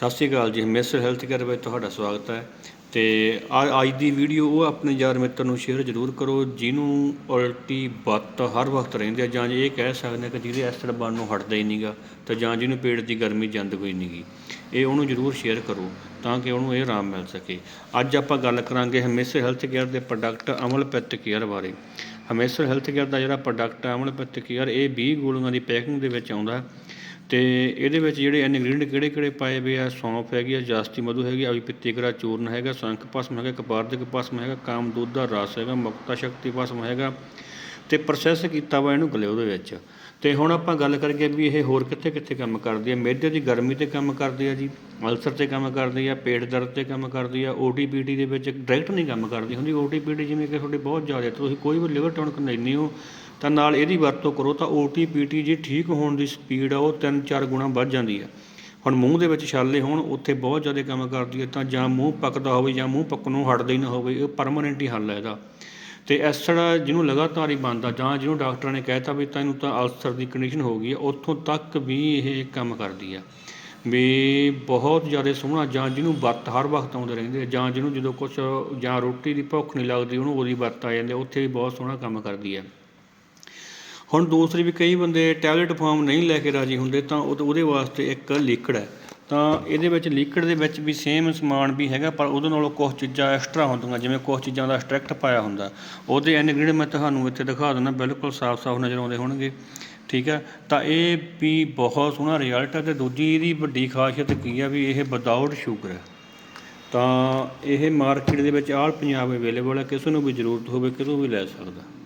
ਸਤਿ ਸ਼੍ਰੀ ਅਕਾਲ ਜੀ ਹਮੇਸਰ health care ਵਿੱਚ ਤੁਹਾਡਾ ਸਵਾਗਤ ਹੈ ਤੇ ਆ- ਅੱਜ ਦੀ ਵੀਡੀਓ ਉਹ ਆਪਣੇ ਯਾਰ ਮਿੱਤਰ ਨੂੰ ਸ਼ੇਅਰ ਜ਼ਰੂਰ ਕਰੋ ਜਿਹਨੂੰ ਉਲਟੀ ਬੱਤ ਹਰ ਵਕਤ ਰਹਿੰਦੀ ਹੈ ਜਾਂ ਜੇ ਇਹ ਕਹਿ ਸਕਦੇ ਹਾਂ ਕਿ ਜਿਹਦੇ ਐਸਿਡ ਬਣਨ ਨੂੰ ਹਟਦਾ ਹੀ ਨਹੀਂਗਾ ਤੇ ਜਾਂ ਜਿਹਨੂੰ ਪੇਟ ਦੀ ਗਰਮੀ ਜਾਂਦ ਕੋਈ ਨਹੀਂਗੀ, ਇਹ ਉਹਨੂੰ ਜ਼ਰੂਰ ਸ਼ੇਅਰ ਕਰੋ ਤਾਂ ਕਿ ਉਹਨੂੰ ਇਹ ਆਰਾਮ ਮਿਲ ਸਕੇ। ਅੱਜ ਆਪਾਂ ਗੱਲ ਕਰਾਂਗੇ ਹਮੇਸਰ ਹੈਲਥ ਕੇਅਰ ਦੇ ਪ੍ਰੋਡਕਟ ਅਮਲ ਪਿੱਤ ਕੇਅਰ ਬਾਰੇ। ਹਮੇਸਰ ਹੈਲਥ ਕੇਅਰ ਦਾ ਜਿਹੜਾ ਪ੍ਰੋਡਕਟ ਹੈ ਅਮਲ ਪਿੱਤ ਕੇਅਰ, ਇਹ 20 ਗੋਲੀਆਂ ਦੀ ਪੈਕਿੰਗ ਦੇ ਵਿੱਚ ਆਉਂਦਾ ਅਤੇ ਇਹਦੇ ਵਿੱਚ ਜਿਹੜੇ ਇਨਗਰੀਡੀਐਂਟ ਕਿਹੜੇ ਕਿਹੜੇ ਪਾਏ ਹੋਏ ਆ? ਸੌਂਫ ਹੈਗੀ ਆ, ਜਾਸਤੀ ਮਧੂ ਹੈਗੀ ਆ ਪਿੱਤੀਕਰਾ ਚੂਰਨ ਹੈਗਾ, ਸੰਖ ਭਸਮ ਹੈਗਾ ਕਪਾਰਦਿਕ ਭਸਮ ਹੈਗਾ ਕਾਮਦੂਤ ਦਾ ਰਸ ਹੈਗਾ, ਮੁਕਤਾ ਸ਼ਕਤੀ ਭਸਮ ਹੈਗਾ ਅਤੇ ਪ੍ਰੋਸੈਸ ਕੀਤਾ ਵਾ ਇਹਨੂੰ ਗਲੇ ਉਹਦੇ ਵਿੱਚ। ਅਤੇ ਹੁਣ ਆਪਾਂ ਗੱਲ ਕਰੀਏ ਵੀ ਇਹ ਹੋਰ ਕਿੱਥੇ ਕਿੱਥੇ ਕੰਮ ਕਰਦੀ ਹੈ ਮਿਹਦੇ ਦੀ ਗਰਮੀ ਤੇ ਕੰਮ ਕਰਦੀ ਹੈ ਜੀ, ਅਲਸਰ ਤੇ ਕੰਮ ਕਰਦੀ ਹੈ ਪੇਟ ਦਰਦ ਤੇ ਕੰਮ ਕਰਦੀ ਹੈ ਓਟੀਪੀਟੀ ਦੇ ਵਿੱਚ ਡਾਇਰੈਕਟ ਨਹੀਂ ਕੰਮ ਕਰਦੀ ਹੁੰਦੀ। ਓਟੀਪੀਟੀ ਜਿਵੇਂ ਕਿ ਤੁਹਾਡੇ ਬਹੁਤ ਜ਼ਿਆਦਾ, ਤੁਸੀਂ ਕੋਈ ਵੀ ਲਿਵਰ ਟੌਨਿਕ ਲੈਂਦੇ ਹੋ ਤਾਂ ਨਾਲ ਇਹਦੀ ਵਰਤੋਂ ਕਰੋ ਤਾਂ ਓਟੀਪੀਟੀ ਜੀ ਠੀਕ ਹੋਣ ਦੀ ਸਪੀਡ ਆ, ਉਹ 3-4 ਗੁਣਾ ਵੱਧ ਜਾਂਦੀ ਹੈ ਹੁਣ ਮੂੰਹ ਦੇ ਵਿੱਚ ਛਾਲੇ ਹੋਣ, ਉੱਥੇ ਬਹੁਤ ਜ਼ਿਆਦਾ ਕੰਮ ਕਰਦੀ ਹੈ ਤਾਂ ਜਾਂ ਮੂੰਹ ਪੱਕਦਾ ਹੋਵੇ ਜਾਂ ਮੂੰਹ ਪੱਕਣ ਨੂੰ ਹਟਦਾ ਹੀ ਨਾ ਹੋਵੇ, ਇਹ ਪਰਮਾਨੈਂਟ ਹੀ ਹੱਲ ਹੈ ਇਹਦਾ। ਤੇ ਐਸਿਡ ਜਿਹਨੂੰ ਲਗਾਤਾਰ ਹੀ ਬਣਦਾ ਜਾਂ ਜਿਹਨੂੰ ਡਾਕਟਰਾਂ ਨੇ ਕਹਿਤਾ ਵੀ ਤੈਨੂੰ ਤਾਂ ਅਲਸਰ ਦੀ ਕੰਡੀਸ਼ਨ ਹੋ ਗਈ ਹੈ ਉੱਥੋਂ ਤੱਕ ਵੀ ਇਹ ਕੰਮ ਕਰਦੀ ਆ। ਵੀ ਬਹੁਤ ਜ਼ਿਆਦਾ ਸੋਹਣਾ, ਜਾਂ ਜਿਹਨੂੰ ਵਰਤ ਹਰ ਵਕਤ ਆਉਂਦੇ ਰਹਿੰਦੇ ਆ, ਜਾਂ ਜਿਹਨੂੰ ਜਦੋਂ ਕੁਝ ਜਾਂ ਰੋਟੀ ਦੀ ਭੁੱਖ ਨਹੀਂ ਲੱਗਦੀ, ਉਹਨੂੰ ਉਹਦੀ ਵਰਤ ਆ ਜਾਂਦੀ ਉੱਥੇ ਵੀ ਬਹੁਤ ਸੋਹਣਾ ਕੰਮ ਕਰਦੀ ਹੈ ਹੁਣ ਦੂਸਰੀ ਵੀ ਕਈ ਬੰਦੇ ਟੈਬਲੇਟ ਫਾਰਮ ਨਹੀਂ ਲੈ ਕੇ ਰਾਜੀ ਹੁੰਦੇ ਤਾਂ ਉਹਦੇ ਵਾਸਤੇ ਇੱਕ ਲਿਕਵਿਡ ਹੈ। ਤਾਂ ਇਹਦੇ ਵਿੱਚ ਲਿਕਵਿਡ ਦੇ ਵਿੱਚ ਵੀ ਸੇਮ ਸਮਾਨ ਵੀ ਹੈਗਾ, ਪਰ ਉਹਦੇ ਨਾਲੋਂ ਕੁਝ ਚੀਜ਼ਾਂ ਐਕਸਟਰਾ ਹੁੰਦੀਆਂ, ਜਿਵੇਂ ਕੁਝ ਚੀਜ਼ਾਂ ਦਾ ਐਕਸਟ੍ਰੈਕਟ ਪਾਇਆ ਹੁੰਦਾ। ਉਹਦੇ ਇਨਗਰੀਡੀਅੰਟ ਮੈਂ ਤੁਹਾਨੂੰ ਇੱਥੇ ਦਿਖਾ ਦਿੰਦਾ, ਬਿਲਕੁਲ ਸਾਫ਼-ਸਾਫ਼ ਨਜ਼ਰ ਆਉਂਦੇ ਹੋਣਗੇ। ਠੀਕ ਹੈ? ਤਾਂ ਇਹ ਵੀ ਬਹੁਤ ਸੋਹਣਾ ਰਿਜ਼ਲਟ ਹੈ ਤੇ ਦੂਜੀ ਇਹਦੀ ਵੱਡੀ ਖਾਸੀਅਤ ਕੀ ਆ ਵੀ ਇਹ ਵਿਦਆਊਟ ਸ਼ੂਗਰ ਹੈ। ਤਾਂ ਇਹ ਮਾਰਕੀਟ ਦੇ ਵਿੱਚ ਆਲ ਪੰਜਾਬ ਅਵੇਲੇਬਲ ਹੈ, ਕਿਸੇ ਨੂੰ ਵੀ ਜ਼ਰੂਰਤ ਹੋਵੇ ਕਿਤੋਂ ਵੀ ਲੈ ਸਕਦਾ।